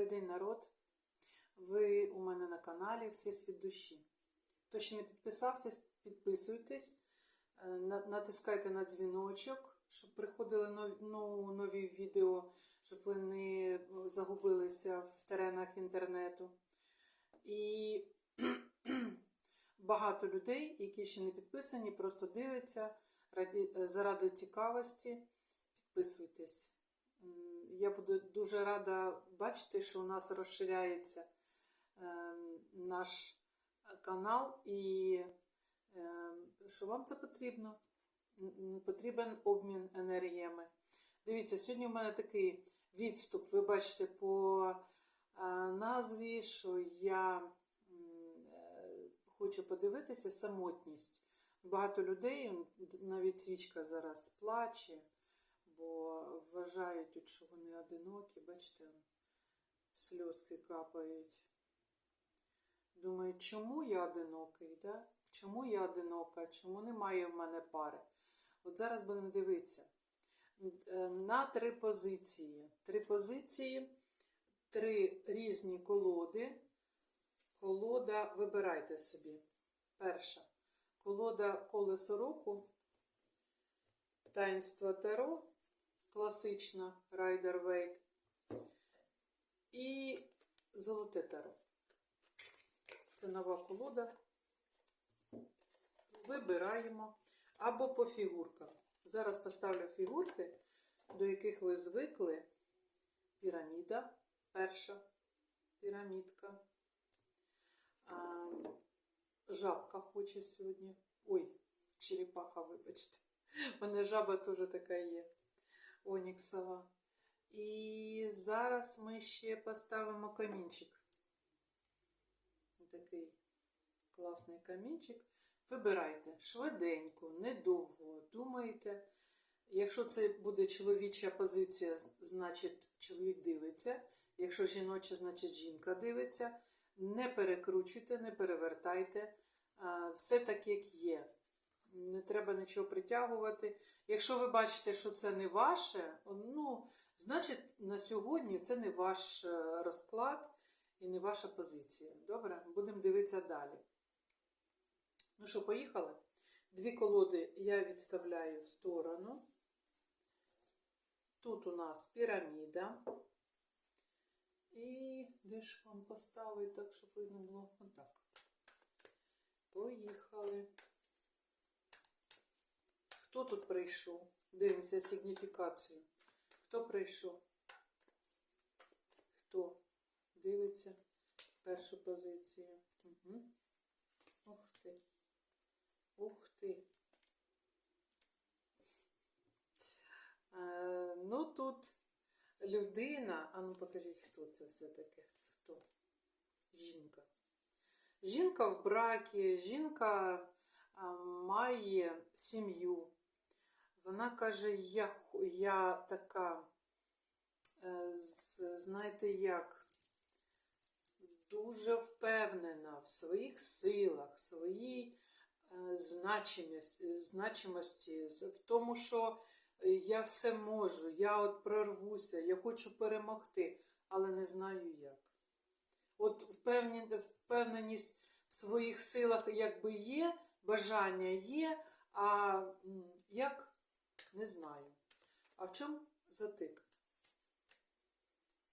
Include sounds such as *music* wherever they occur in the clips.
Добрий день, народ. Ви у мене на каналі Всесвіт душі. Хто ще не підписався, підписуйтесь, е, натискайте на дзвіночок, щоб приходили нові, ну, нові відео, щоб ви не загубилися в теренах інтернету. І *clears throat* багато людей, які ще не підписані, просто дивляться заради цікавості. Підписуйтесь. Я буду дуже рада бачити, що у нас розширяється ем, наш канал і ем, що вам це потрібно. Потрібен обмін енергіями. Дивіться, сьогодні у мене такий відступ. Ви бачите по е, назві, що я е, хочу подивитися самотність. Багато людей, навіть свічка зараз плаче, вважають, що вони одинокі, бачите, сльозки капають. Думають, чому я одинокий? Да? Чому я одинока? Чому немає в мене пари? От зараз будемо дивитися. Е, На три позиції. Три позиції, три різні колоди. Колода, вибирайте собі. Перша. Колода колесо року. Таїнство Таро. Класична Райдер Вейт. І Золоте Таро. Це нова колода. Вибираємо або по фігуркам. Зараз поставлю фігурки, до яких ви звикли. Піраміда, перша пірамідка. А, жабка хоче сьогодні. Ой, черепаха, вибачте. У мене жаба теж така є. Оніксова. І зараз ми ще поставимо камінчик. Такий класний камінчик. Вибирайте швиденько, недовго думайте. Якщо це буде чоловіча позиція, значить чоловік дивиться. Якщо жіноча, значить жінка дивиться. Не перекручуйте, не перевертайте. Все так, як є. Не треба нічого притягувати. Якщо ви бачите, що це не ваше, ну, значить на сьогодні це не ваш е, розклад і не ваша позиція. Добре? Будемо дивитися далі. Ну що, поїхали? Дві колоди я відставляю в сторону. Тут у нас піраміда. І де ж вам поставити так, щоб видно було отак. Поїхали. Хто тут прийшов? Дивимося сигніфікацію. Хто прийшов? Хто дивиться першу позицію? Угу. Ух ти. Ух ти. Е, ну тут людина, а ну покажіть, хто це все-таки. Хто? Жінка. Жінка в бракі, жінка має сім'ю. Вона каже, я, я така, е, знаєте як, дуже впевнена в своїх силах, в своїй е, значимості, в тому, що я все можу, я от прорвуся, я хочу перемогти, але не знаю як. От впевненість в своїх силах якби є, бажання є, а як не знаю. А в чому затик?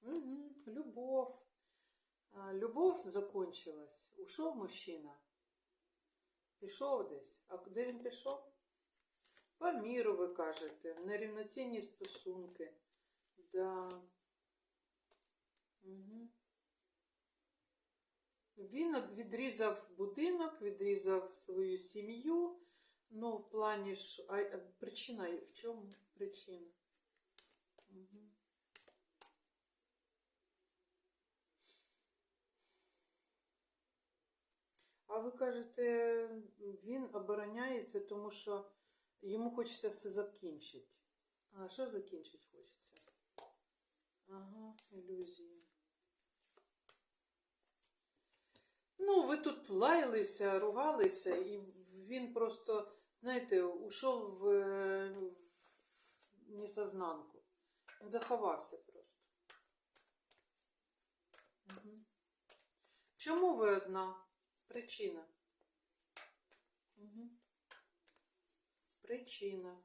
Угу, любов. Любов закончилась. Ушов мужчина. Пішов десь. А куди він пішов? По міру, ви кажете, нерівноцінні стосунки. Да. Угу. Він відрізав будинок, відрізав свою сім'ю. Ну, в плані ж. А а причина в чому причина? Угу. А ви кажете, він обороняється, тому що йому хочеться все закінчити. А що закінчити хочеться? Ага, ілюзії. Ну, ви тут лаялися, ругалися, і він просто, знаєте, ушов в, е, в несознанку. Він заховався просто. Чому ви одна? Причина. Угу. Причина.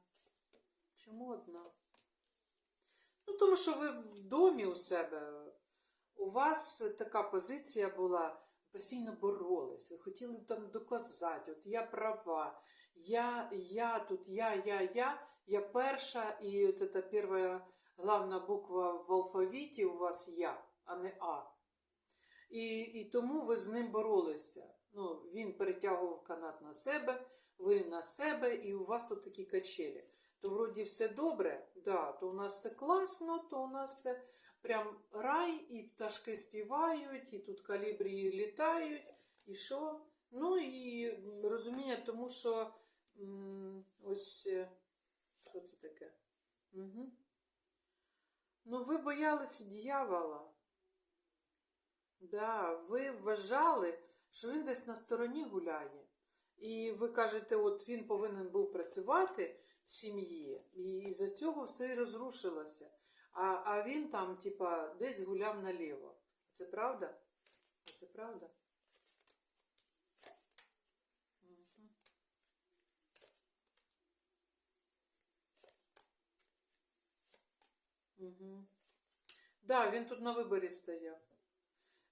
Чому одна? Ну, тому що ви в домі у себе. У вас така позиція була, постійно боролись, ви хотіли там доказати, от я права, я, я тут, я, я, я, я перша, і от ця перша главна буква в алфавіті у вас я, а не А. І, і тому ви з ним боролися. Ну, він перетягував канат на себе, ви на себе, і у вас тут такі качелі. То вроді все добре, да, то у нас все класно, то у нас все прям рай, і пташки співають, і тут калібрії літають, і що? Ну і розуміння, тому що ось е, що це таке? Угу. Ну, ви боялися дьявола. Да, ви вважали, що він десь на стороні гуляє. І ви кажете, от він повинен був працювати в сім'ї, і за цього все і розрушилося. А, а він там, типа, десь гуляв наліво. Це правда? Це правда? Угу. Да, він тут на виборі стояв.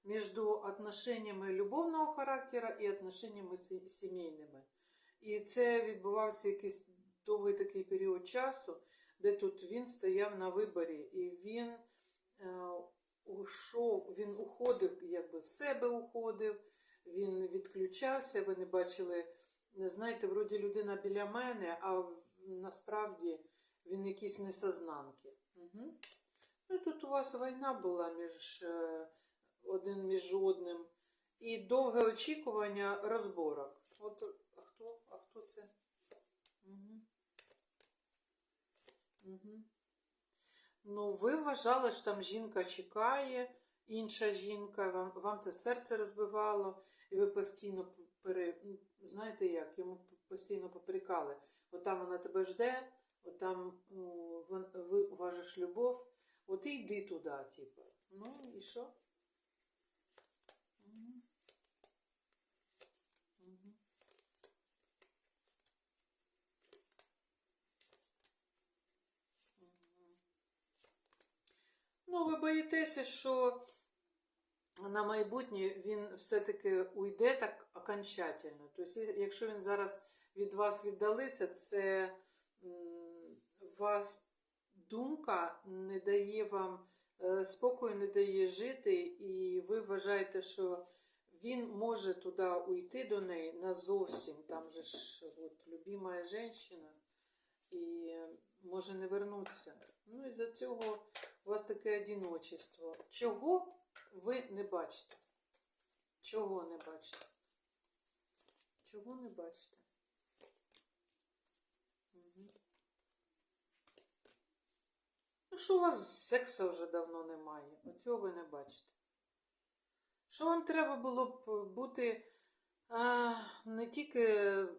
Між отношеннями любовного характера і отношеннями сімейними. І це відбувався якийсь довгий такий період часу, де тут він стояв на виборі, і він е, ушов, він уходив, якби в себе уходив, він відключався. Ви не бачили, знаєте, вроді людина біля мене, а насправді він якийсь несознанки. Угу. Ну, тут у вас війна була між е, один між одним. І довге очікування розборок. От а хто? А хто це? Угу. Угу. Ну, ви вважали, що там жінка чекає, інша жінка, вам, вам це серце розбивало, і ви постійно пере, ну, знаєте як, йому постійно попрекали. От там вона тебе жде, от там ну, вон- любов, от і йди туди, типу. Ну і що? Ну, ви боїтеся, що на майбутнє він все-таки уйде так окончательно. Тобто, якщо він зараз від вас віддалився, це вас думка не дає вам е, спокою, не дає жити, і ви вважаєте, що він може туди уйти до неї назовсім. Там же ж от, любима жінка, і може не вернутися. Ну і за цього у вас таке одиночество. Чого ви не бачите? Чого не бачите? Чого не бачите? Ну, що у вас сексу вже давно немає? Оцього ви не бачите. Що вам треба було б бути а, не тільки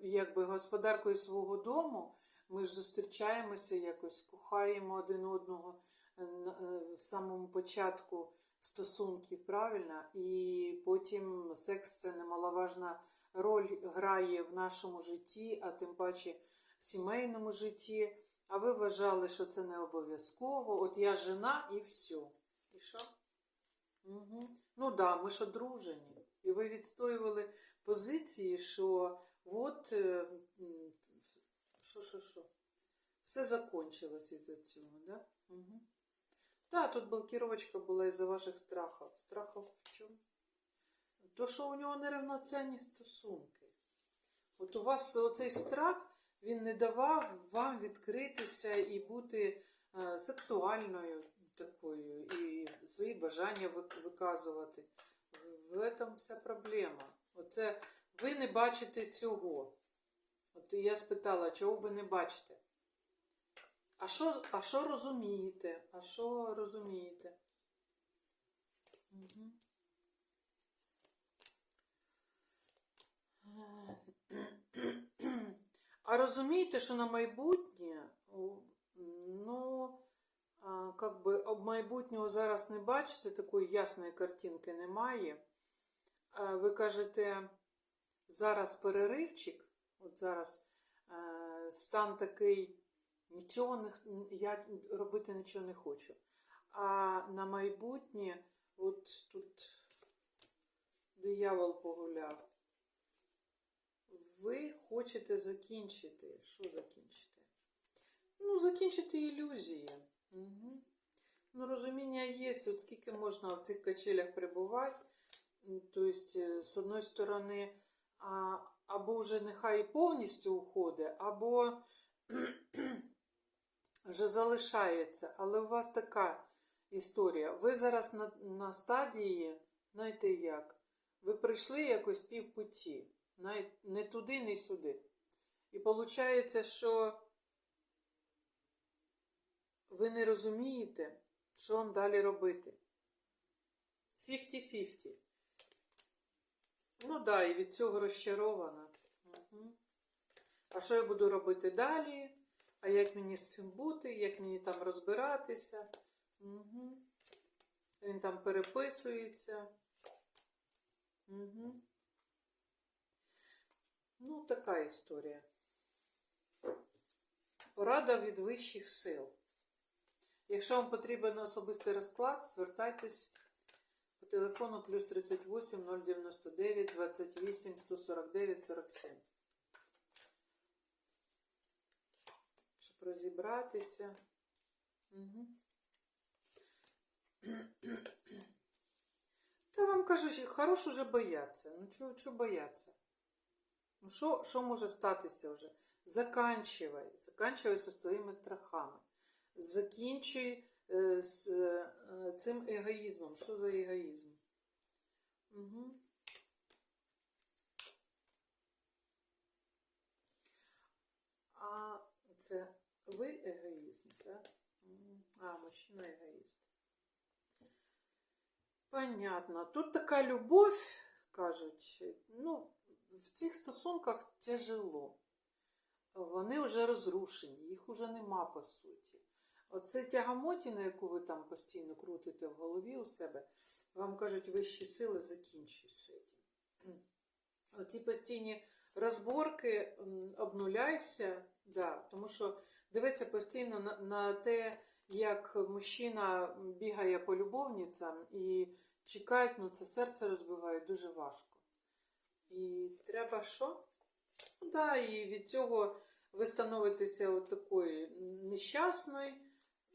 якби господаркою свого дому, ми ж зустрічаємося якось, кохаємо один одного е, е, в самому початку стосунків, правильно? І потім секс це немаловажна роль грає в нашому житті, а тим паче в сімейному житті. А ви вважали, що це не обов'язково. От я жена і все. І що? Угу. Ну так, да, ми ж одружені. І ви відстоювали позиції, що от е, що, що, що. Все закончилось із-за цього, да? Угу. Так, тут блокировочка була із-за ваших страхів. Страхів в чому? То, що у нього нерівноцінні стосунки. От у вас оцей страх, він не давав вам відкритися і бути е, сексуальною такою, і свої бажання виказувати. В этом вся проблема. Оце ви не бачите цього. От я спитала, чого ви не бачите? А що, а що розумієте? А що розумієте? Угу. А розумієте, що на майбутнє, ну, как би об майбутнього зараз не бачите, такої ясної картинки немає. Ви кажете, зараз переривчик, от зараз е, стан такий, нічого не я робити нічого не хочу. А на майбутнє, от тут диявол погуляв. Ви хочете закінчити. Що закінчити? Ну, закінчити ілюзії. Угу. Ну, розуміння є, от скільки можна в цих качелях перебувати. Тобто, е, з одної сторони, а, або вже нехай повністю уходить, або *clears throat* вже залишається. Але у вас така історія. Ви зараз на, на стадії, знаєте як, ви прийшли якось півпуті, навіть не туди, не сюди. І виходить, що ви не розумієте, що вам далі робити. 50-50. Ну да, і від цього розчарована. Угу. А що я буду робити далі? А як мені з цим бути? Як мені там розбиратися? Угу. Він там переписується. Угу. Ну, така історія. Порада від вищих сил. Якщо вам потрібен особистий розклад, звертайтесь по телефону плюс 38 099 28 149 47. Щоб розібратися. Угу. Та вам кажуть, хорош уже бояться. Ну чого бояться? Ну що, що може статися вже? Заканчивай. Заканчивай зі своїми страхами. Закінчуй е, з е, цим егоїзмом. Що за егоїзм? Угу. А це ви егоїст, так? А, мужчина егоїст. Понятно. Тут така любов, кажуть, ну, в цих стосунках тяжело. Вони вже розрушені, їх вже нема по суті. Оце тягамотіна, яку ви там постійно крутите в голові у себе, вам кажуть, вищі сили закінчуй з. Оці постійні розборки, обнуляйся, да, тому що дивиться постійно на, на те, як мужчина бігає по любовницям і чекають, ну це серце розбиває дуже важко. І треба що? Ну да, і від цього ви становитеся от такою нещасною,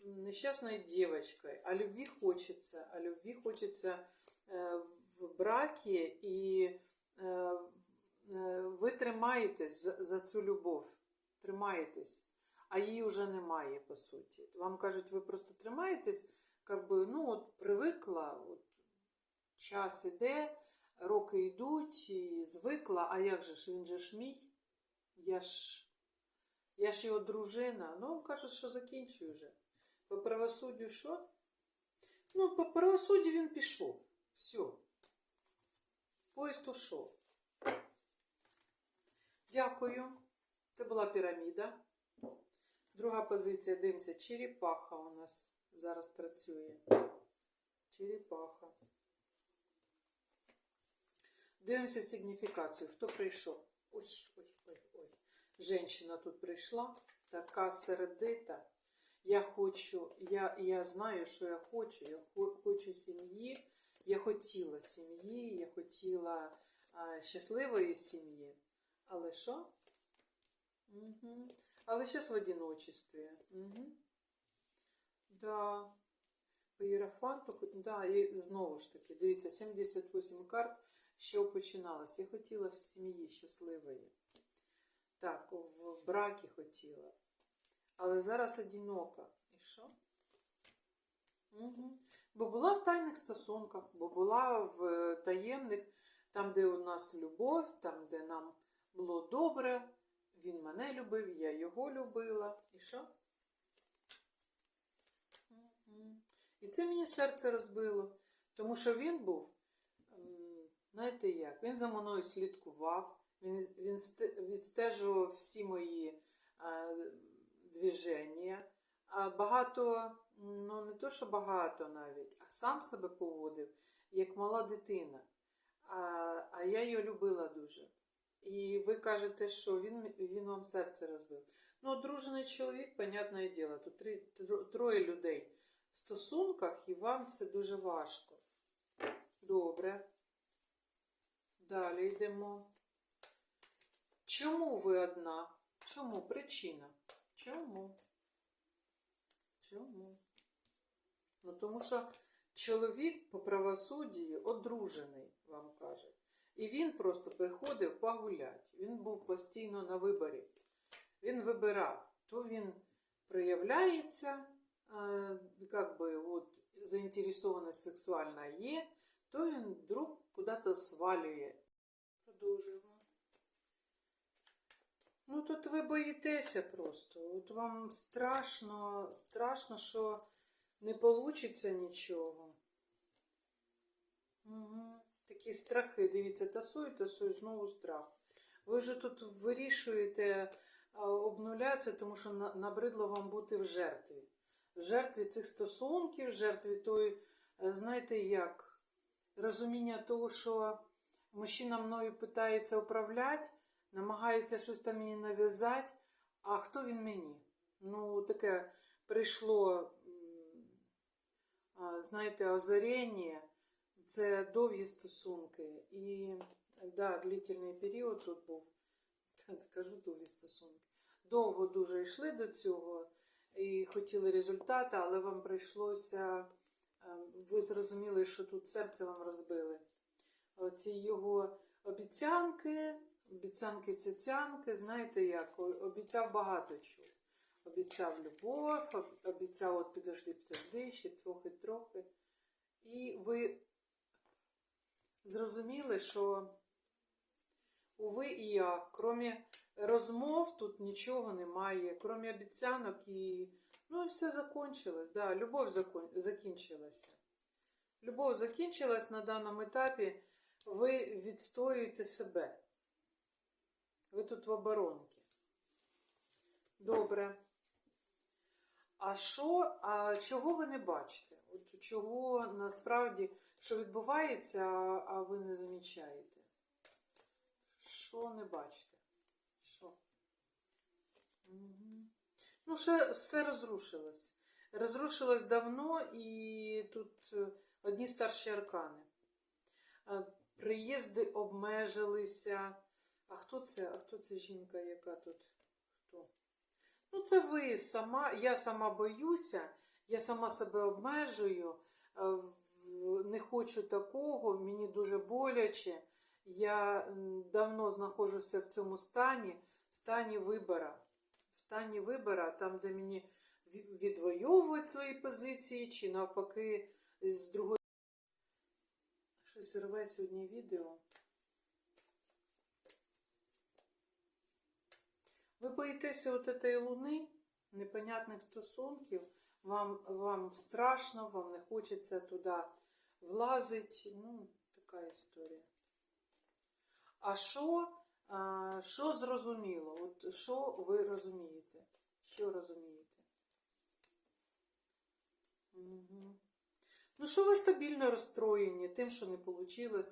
нещасною дівчинкою. А любві хочеться, а любві хочеться е, в бракі, і е, е, ви тримаєтесь за, цю любов. Тримаєтесь, а її вже немає, по суті. Вам кажуть, ви просто тримаєтесь, як би, ну, от привикла, от, час іде, роки йдуть, і звикла, а як же ж він же ж мій? Я ж, я ж його дружина. Ну, кажуть, що закінчую вже. По правосуддю що? Ну, по правосуддю він пішов. Все. Поїзд ушов. Дякую. Це була піраміда. Друга позиція, дивимося, черепаха у нас зараз працює. Черепаха. Дивимося сигніфікацію. Хто прийшов? Ой, ой, ой, ой. Женщина тут прийшла, така середита. Я хочу, я, я знаю, що я хочу. Я хочу сім'ї. Я хотіла сім'ї, я хотіла а, щасливої сім'ї. Але що? Угу. Але зараз в одиночестві. Угу. Да. По Єрофанту, хоч- да, і знову ж таки, дивіться, 78 карт, що починалось. Я хотіла в сім'ї щасливої. Так, в, бракі хотіла. Але зараз одинока. І що? Угу. Бо була в тайних стосунках, бо була в е, таємних, там, де у нас любов, там, де нам було добре, він мене любив, я його любила. І що? І це мені серце розбило, тому що він був, знаєте як, він за мною слідкував, він, він відстежував всі мої а, движення. А багато, ну не то, що багато навіть, а сам себе поводив, як мала дитина. а, а я її любила дуже. І ви кажете, що він, він вам серце розбив. Ну, одружений чоловік, понятне діло, тут три, троє людей в стосунках, і вам це дуже важко. Добре. Далі йдемо. Чому ви одна? Чому? Причина. Чому? Чому? Ну, тому що чоловік по правосудді одружений, вам кажуть. І він просто приходив погуляти. Він був постійно на виборі. Він вибирав. То він проявляється, е, як би, от, заінтересованість сексуальна є, то він вдруг куди-то свалює. Продовжуємо. Ну, тут ви боїтеся просто. От вам страшно, страшно, що не вийде нічого. Угу. Такі страхи, дивіться, тасую, тасую, знову страх. Ви вже тут вирішуєте обнулятися, тому що набридло вам бути в жертві. В жертві цих стосунків, в жертві тої, е, знаєте як, розуміння того, що мужчина мною питається управляти, намагається щось там мені нав'язати, а хто він мені? Ну, таке прийшло, знаєте, озаріння, це довгі стосунки. І да, длительний період тут був. Кажу довгі стосунки. Довго дуже йшли до цього і хотіли результати, але вам прийшлося, ви зрозуміли, що тут серце вам розбили. Оці його обіцянки, обіцянки цяцянки, знаєте як, обіцяв багато чого. Обіцяв любов, обіцяв, от підожди, підожди, ще трохи-трохи. І ви зрозуміли, що уви і я, крім розмов, тут нічого немає, крім обіцянок і. Ну, і все закончилось. Да, любов закон... закінчилася. Любов закінчилась на даному етапі. Ви відстоюєте себе. Ви тут в оборонці. Добре. А що, а чого ви не бачите? От чого насправді, що відбувається, а ви не замічаєте? Що не бачите? Що? Угу. Ну, ще все розрушилось. Розрушилось давно, і тут е, одні старші аркани. Е, Приїзди обмежилися. А хто це? А хто це жінка, яка тут? Хто? Ну, це ви сама. Я сама боюся, я сама себе обмежую, е, не хочу такого, мені дуже боляче. Я давно знаходжуся в цьому стані, стані вибора. В стані вибора, там, де мені ві- свої позиції, чи навпаки, з другої. Щось рве сьогодні відео. Ви боїтеся от этой луни, непонятних стосунків, вам, вам страшно, вам не хочеться туди влазити. Ну, така історія. А що, що зрозуміло? От що ви розумієте? Що розумієте? Угу. Ну, що ви стабільно розстроєні тим, що не вийшло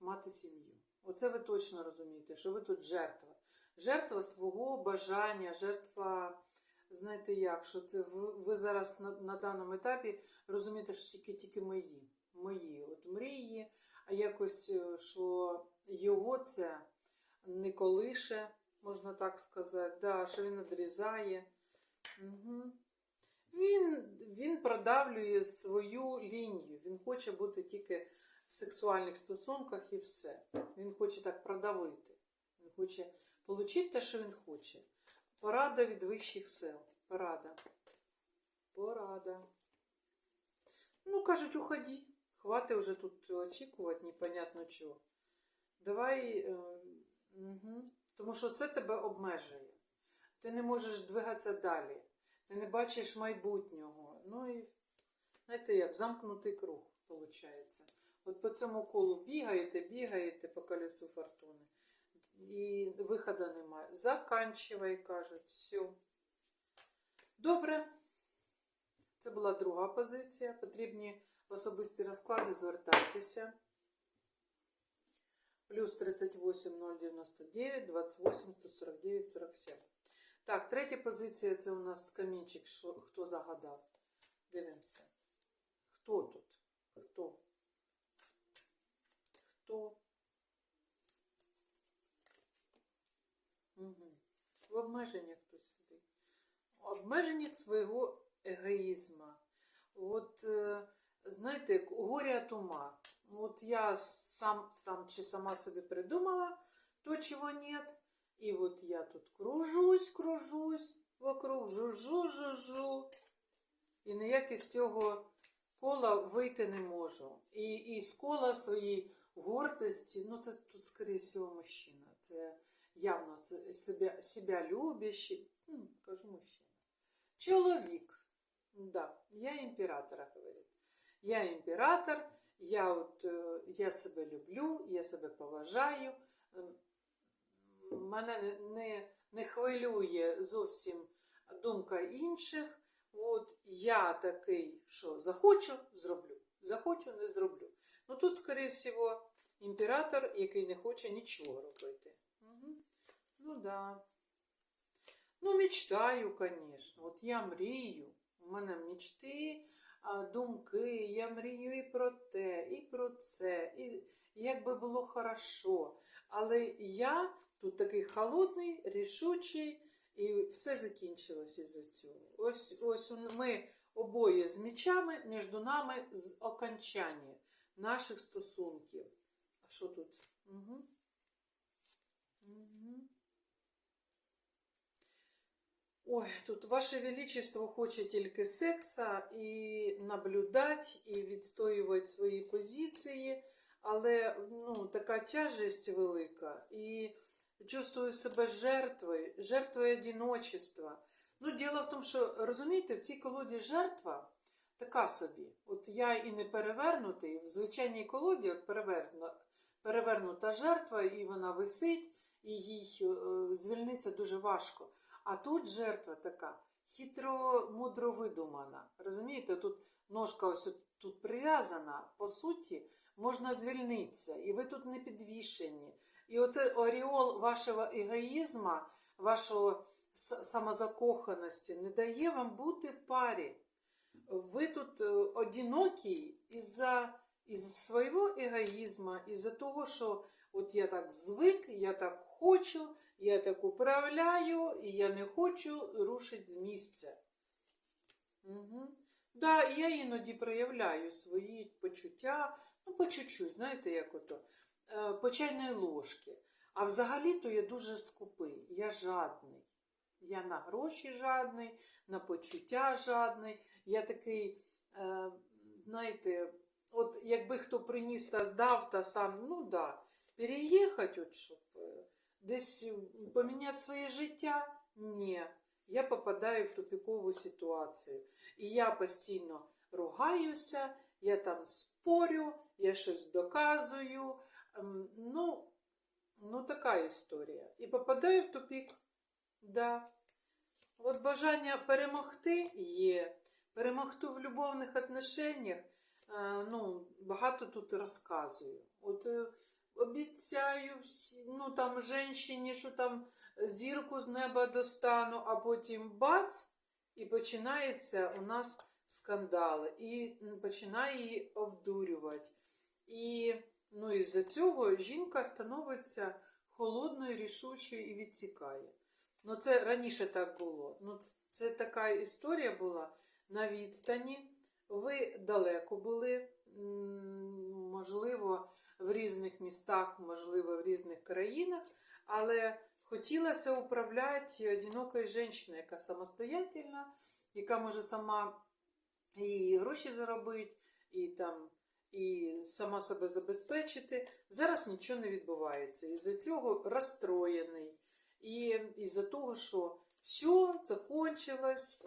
мати сім'ю. Оце ви точно розумієте, що ви тут жертва. Жертва свого бажання, жертва, знаєте як, що це ви, зараз на, на даному етапі розумієте, що тільки тільки мої. Мої от мрії, а якось, е, що його це не колише, можна так сказати, да, що він надрізає. Угу. Він, він продавлює свою лінію. Він хоче бути тільки в сексуальних стосунках і все. Він хоче так продавити. Він хоче отримати те, що він хоче. Порада від вищих сил. Порада. Порада. Ну, кажуть, уходи. Хватить вже тут очікувати, непонятно чого. Давай. Угу. Тому що це тебе обмежує. Ти не можеш двигатися далі. Ти не бачиш майбутнього. Ну і, знаєте, як замкнутий круг, виходить. От по цьому колу бігаєте, бігаєте по колесу фортуни. І виходу немає. Заканчивай, кажуть, все. Добре. Це була друга позиція. Потрібні особисті розклади, звертайтеся. Плюс 38 099, 28 149, 47. Так, третя позиція це у нас камінчик, хто загадав. Дивимося. Хто тут? Хто? Хто? Угу. В обмеженнях хтось сидить. Обмеженнях свого егоїзма. От, е, знаєте, як горе от ума. От я сам там чи сама собі придумала то, чего нет. И вот я тут кружусь, кружусь вокруг, жужу, жужу. І ніяк із цього кола вийти не можу. І, і з кола своєї гордості, ну це тут, скоріше всього, мужчина. Це явно себе, себе любящий, ну, кажу мужчина. Чоловік. Да, я імператора говорю. Я імператор, я, от, е, я себе люблю, я себе поважаю. Ем, Мене не, не, хвилює зовсім думка інших. От я такий, що захочу, зроблю. Захочу, не зроблю. Ну тут, скоріше всього, імператор, який не хоче нічого робити. Угу. Ну да. Ну, мечтаю, звісно. От я мрію. У мене мечти, думки, я мрію і про те, і про це, і як би було хорошо. Але я тут такий холодний, рішучий, і все закінчилось із-за цього. Ось, ось ми обоє з мечами, між нами з окончання наших стосунків. А що тут? Угу. Ой, тут Ваше Величество хоче тільки секса і наблюдати, і відстоювати свої позиції, але ну, така тяжесть велика. І чувствую себе жертвою, жертвою одиночества. Ну, діло в тому, що розумієте, в цій колоді жертва така собі. От я і не перевернутий, в звичайній колоді от перевернута, перевернута жертва, і вона висить, і їй е, звільнитися дуже важко. А тут жертва така хитро, мудро видумана. Розумієте, тут ножка ось тут прив'язана, по суті, можна звільнитися, і ви тут не підвішені. І от оріол вашого егоїзма, вашого самозакоханості не дає вам бути в парі. Ви тут одинокі із-за із свого егоїзма, із-за того, що от я так звик, я так хочу, я так управляю, і я не хочу рушити з місця. Угу. Да, я іноді проявляю свої почуття, ну, по чуть-чуть, знаєте, як ото, по чайної ложки. А взагалі-то я дуже скупий, я жадний. Я на гроші жадний, на почуття жадний. Я такий, е, знаєте, от якби хто приніс та здав, та сам, ну да, переїхати, от, щоб е, десь поміняти своє життя, ні. Я попадаю в тупікову ситуацію. І я постійно ругаюся, я там спорю, я щось доказую. Ну, ну така історія. І попадаю в тупік. Да. От бажання перемогти є. Перемогти в любовних отношеннях, ну, багато тут розказую. От е, обіцяю всі, ну там жінці, що там зірку з неба достану, а потім бац, і починається у нас скандали, і починає її обдурювати. І ну, із-за цього жінка становиться холодною, рішучою і відсікає. Ну, це раніше так було. Ну, Це така історія була на відстані. Ви далеко були, можливо, в різних містах, можливо, в різних країнах, але хотілося управляти одинокою жінкою, яка самостоятельна, яка може сама і гроші заробити, і там. І сама себе забезпечити. Зараз нічого не відбувається. Із-за цього розстроєний. І із-за того, що все закончилось,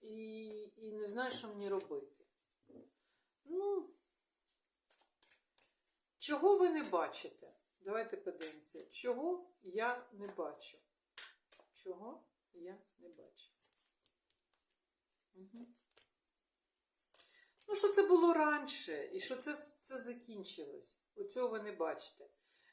і, і не знаю, що мені робити. Ну, чого ви не бачите? Давайте подивимося, чого я не бачу. Чого я не бачу. Угу. Ну, що це було раніше, і що це це закінчилось. Оцього ви не бачите.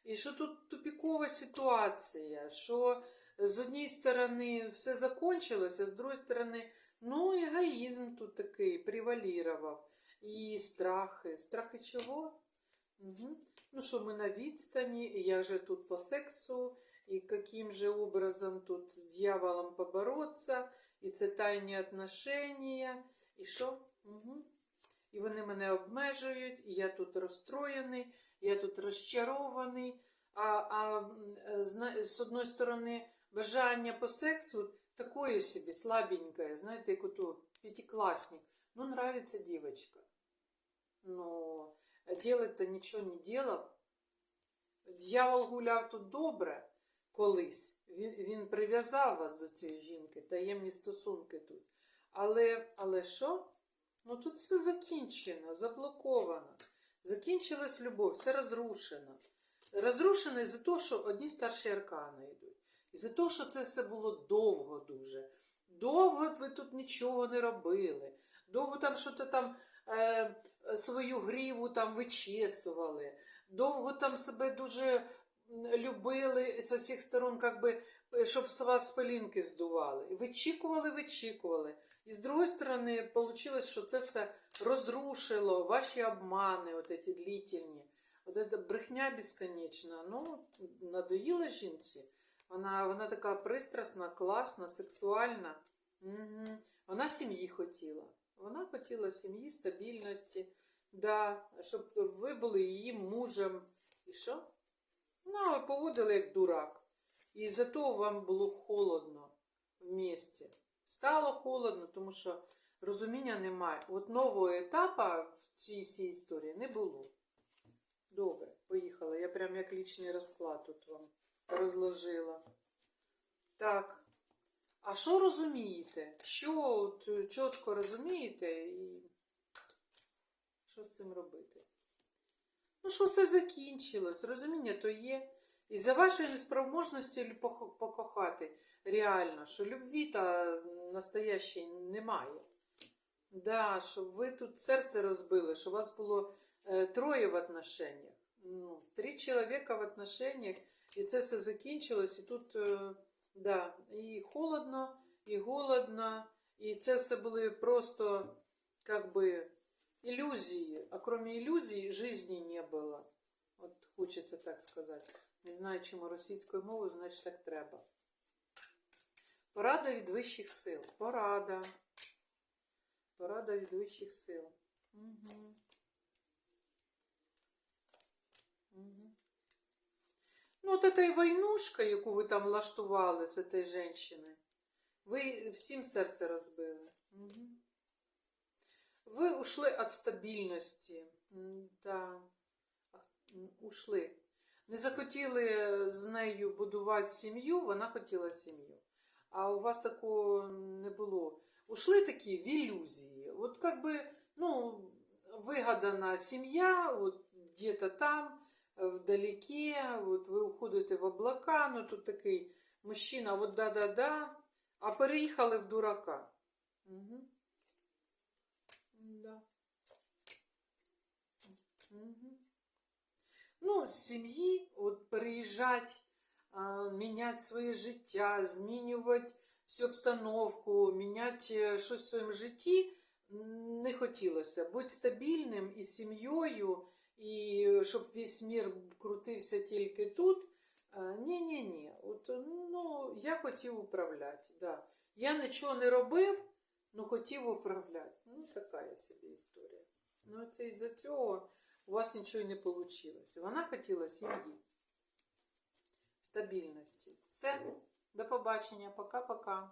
І що тут тупікова ситуація, що з однієї сторони все закончилося, з другої сторони, ну, егоїзм тут такий превалірував. І страхи. Страхи чого? Угу. Ну, що ми на відстані, як же тут по сексу, і яким же образом тут з дьяволом побороться, і це тайні отношення, і що? Угу. І вони мене обмежують, і я тут розстроєний, я тут розчарований. А, а е, з одної сторони, бажання по сексу такое собі слабенькое, знаєте, як ото пятиклассник. Ну, нравится девочка. Но делать-то нічого не делав. Дьявол гуляв тут добре колись. Він, він прив'язав вас до цієї жінки, таємні стосунки тут. Але, але що? Ну тут все закінчено, заблоковано. Закінчилась любов, все розрушено. Розрушено із-за того, що одні старші аркани йдуть. Із-за того, що це все було довго дуже. Довго ви тут нічого не робили. Довго там що то там е, свою гріву там вичесували. Довго там себе дуже любили з усіх сторон, как би, е, щоб з вас пилінки здували. Вичікували, вичікували. І з другої сторони, вийшло, що це все розрушило, ваші обмани, от ці длительні. От ця брехня безконечна. Ну, надоїла жінці. Вона, вона така пристрасна, класна, сексуальна. Угу. Вона сім'ї хотіла. Вона хотіла сім'ї, стабільності, да, щоб ви були її мужем. І що? Ну, а ви поводили як дурак. І за того вам було холодно в місті. Стало холодно, тому що розуміння немає. От нового етапу в цій всій історії не було. Добре, поїхала. Я прям як лічний розклад тут вам розложила. Так. А що розумієте? Що от, чітко розумієте і що з цим робити? Ну, що все закінчилось, розуміння то є. І за вашої неспроможності покохати реально, що любві та настоящої немає. Да, щоб ви тут серце розбили, що у вас було е, троє в отношениях. Ну, три чоловіка в отношениях, і це все закінчилось, і тут, е, да, і холодно, і голодно, і це все були просто, как бы, иллюзии. А кроме иллюзий, жизни не было. От хочеться так сказати. Не знаю, чому російською мовою, значить так треба. Порада від вищих сил. Порада. Порада від вищих сил. Угу. Ну, от эта войнушка, яку ви там влаштували з цієї жінки, ви всім серце розбили. Ви ушли від стабільності. Да. Ушли. Не захотіли з нею будувати сім'ю, вона хотіла сім'ю. А у вас такого не було. Ушли такі в ілюзії. От как би, ну, вигадана сім'я, от где-то там, вдалеке, от ви уходите в облака, ну тут такий мужчина, от да-да-да, а переїхали в дурака. Угу. Да. Угу. Ну, з сім'ї от переїжджати, міняти своє життя, змінювати всю обстановку, міняти е, щось в своєму житті не хотілося. Бути стабільним і сім'єю, і щоб весь мір крутився тільки тут. Ні-ні-ні. От, ну, я хотів управляти. Да. Я нічого не робив, ну хотів управляти. Ну, така собі історія. Ну, це із-за цього у вас нічого не вийшло. Вона хотіла сім'ї, стабільності. Все, до побачення, пока-пока.